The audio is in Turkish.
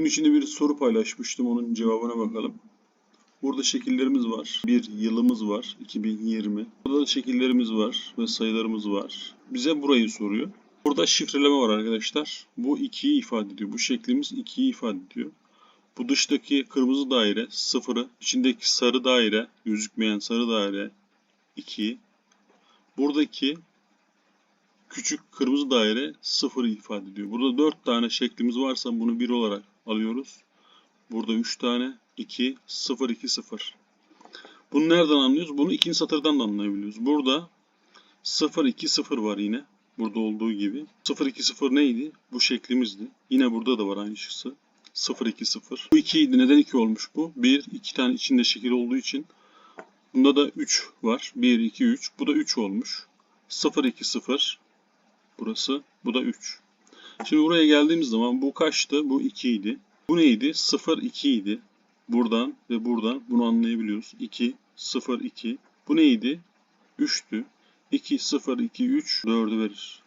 Bunun içinde bir soru paylaşmıştım. Onun cevabına bakalım. Burada şekillerimiz var. Bir yılımız var. 2020. Burada da şekillerimiz var ve sayılarımız var. Bize burayı soruyor. Burada şifreleme var arkadaşlar. Bu 2'yi ifade ediyor. Bu şeklimiz 2'yi ifade ediyor. Bu dıştaki kırmızı daire 0'ı, içindeki sarı daire, gözükmeyen sarı daire 2. Buradaki küçük kırmızı daire 0'ı ifade ediyor. Burada 4 tane şeklimiz varsa bunu 1 olarak alıyoruz. Burada 3 tane 2 0 2 0. Bunu nereden anlıyoruz? Bunu ikinci satırdan da anlayabiliyoruz. Burada 0 2 0 var yine. Burada olduğu gibi. 0 2 0 neydi? Bu şeklimizdi. Yine burada da var aynısı. 0 2 0. Bu 2 idi. Neden 2 olmuş bu? 1 2 tane içinde şekil olduğu için. Bunda da 3 var. 1 2 3. Bu da 3 olmuş. 0 2 0. Burası. Bu da 3. Şimdi buraya geldiğimiz zaman bu kaçtı? Bu 2 idi. Bu neydi? 0 2 idi. Buradan ve buradan bunu anlayabiliyoruz. 2 0 2. Bu neydi? 3'tü. 2 0 2 3 4'ü verir.